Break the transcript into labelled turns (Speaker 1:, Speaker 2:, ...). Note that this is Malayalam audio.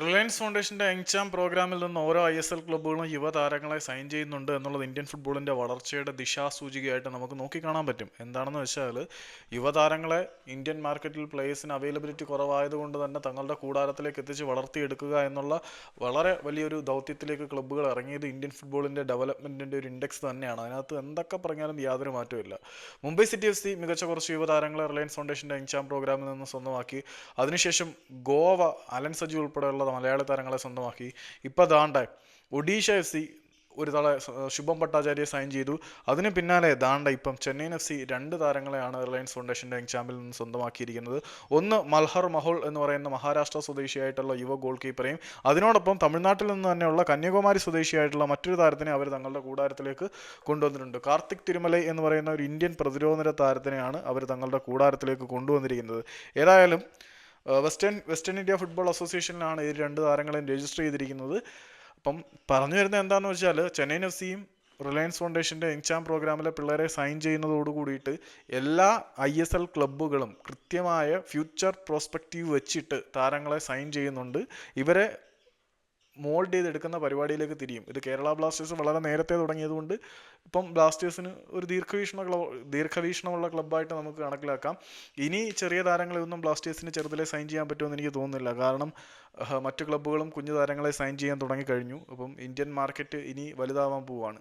Speaker 1: റിലയൻസ് ഫൗണ്ടേഷന്റെ എങ്ചാം പ്രോഗ്രാമിൽ നിന്ന് ഓരോ ഐ എസ് എൽ ക്ലബ്ബുകളും യുവതാരങ്ങളെ സൈൻ ചെയ്യുന്നുണ്ട് എന്നുള്ളത് ഇന്ത്യൻ ഫുട്ബോളിന്റെ വളർച്ചയുടെ ദിശാസൂചികയായിട്ട് നമുക്ക് നോക്കിക്കാണാൻ പറ്റും. എന്താണെന്ന് വെച്ചാൽ യുവതാരങ്ങളെ ഇന്ത്യൻ മാർക്കറ്റിൽ പ്ലേയേഴ്സിന് അവൈലബിലിറ്റി കുറവായതുകൊണ്ട് തന്നെ തങ്ങളുടെ കൂടാരത്തിലേക്ക് എത്തിച്ച് വളർത്തിയെടുക്കുക എന്നുള്ള വളരെ വലിയൊരു ദൗത്യത്തിലേക്ക് ക്ലബ്ബുകൾ ഇറങ്ങിയത് ഇന്ത്യൻ ഫുട്ബോളിന്റെ ഡെവലപ്മെന്റിന്റെ ഒരു ഇൻഡെക്സ് തന്നെയാണ്. അതിനകത്ത് എന്തൊക്കെ പറഞ്ഞാലും യാതൊരു മാറ്റമില്ല മുംബൈ സിറ്റി എഫ് സി മികച്ച കുറച്ച് യുവതാരങ്ങളെ റിലയൻസ് ഫൗണ്ടേഷന്റെ എങ്ചാം പ്രോഗ്രാമിൽ നിന്ന് സ്വന്തമാക്കി. അതിനുശേഷം ഗോവ അലൻ സജി ഉൾപ്പെടെയുള്ള മലയാളി താരങ്ങളെ സ്വന്തമാക്കി. ഇപ്പോൾ ദാണ്ട ഒഡീഷ എഫ് സി ഒരു തള ശുഭം ഭട്ടാചാര്യ സൈൻ ചെയ്തു. അതിന് പിന്നാലെ ദാണ്ട ഇപ്പം ചെന്നൈയിൻ എഫ് സി രണ്ട് താരങ്ങളെയാണ് റിലയൻസ് ഫൗണ്ടേഷന്റെ എക്സാമ്പിൽ നിന്ന് സ്വന്തമാക്കിയിരിക്കുന്നത്. ഒന്ന് മൽഹർ മഹോൾ എന്ന് പറയുന്ന മഹാരാഷ്ട്ര സ്വദേശിയായിട്ടുള്ള യുവ ഗോൾ കീപ്പറേയും അതിനോടൊപ്പം തമിഴ്നാട്ടിൽ നിന്ന് തന്നെയുള്ള കന്യാകുമാരി സ്വദേശിയായിട്ടുള്ള മറ്റൊരു താരത്തിനെ അവർ തങ്ങളുടെ കൂടാരത്തിലേക്ക് കൊണ്ടുവന്നിട്ടുണ്ട്. കാർത്തിക് തിരുമലൈ എന്ന് പറയുന്ന ഒരു ഇന്ത്യൻ പ്രതിരോധ നിര താരത്തിനെയാണ് അവർ തങ്ങളുടെ കൂടാരത്തിലേക്ക് കൊണ്ടുവന്നിരിക്കുന്നത്. ഏതായാലും വെസ്റ്റേൺ വെസ്റ്റേൺ ഇന്ത്യ ഫുട്ബോൾ അസോസിയേഷനിലാണ് ഈ രണ്ട് താരങ്ങളെയും രജിസ്റ്റർ ചെയ്തിരിക്കുന്നത്. അപ്പം പറഞ്ഞു വരുന്നത് എന്താണെന്ന് വെച്ചാൽ ചെന്നൈയിൻ എഫ് സിയും റിലയൻസ് ഫൗണ്ടേഷന്റെ ഇൻചാം പ്രോഗ്രാമിലെ പിള്ളേരെ സൈൻ ചെയ്യുന്നതോട് കൂടിയിട്ട് എല്ലാ ഐ എസ് എൽ ക്ലബ്ബുകളും കൃത്യമായ ഫ്യൂച്ചർ പ്രോസ്പെക്റ്റീവ് വെച്ചിട്ട് താരങ്ങളെ സൈൻ ചെയ്യുന്നുണ്ട്. ഇവരെ മോൾഡ് ചെയ്തെടുക്കുന്ന പരിപാടിയിലേക്ക് തിരിയും. ഇത് കേരള ബ്ലാസ്റ്റേഴ്സ് വളരെ നേരത്തെ തുടങ്ങിയതുകൊണ്ട് ഇപ്പം ബ്ലാസ്റ്റേഴ്സിന് ഒരു ദീർഘവീക്ഷണ ക്ലബ് ദീർഘവീക്ഷണമുള്ള ക്ലബ്ബായിട്ട് നമുക്ക് കണക്കിലാക്കാം. ഇനി ചെറിയ താരങ്ങളെ ഒന്നും ബ്ലാസ്റ്റേഴ്സിന് ചെറുതിലെ സൈൻ ചെയ്യാൻ പറ്റുമെന്ന് എനിക്ക് തോന്നുന്നില്ല. കാരണം മറ്റു ക്ലബ്ബുകളും കുഞ്ഞു താരങ്ങളെ സൈൻ ചെയ്യാൻ തുടങ്ങിക്കഴിഞ്ഞു. അപ്പം ഇന്ത്യൻ മാർക്കറ്റ് ഇനി വലുതാവാൻ പോവാണ്.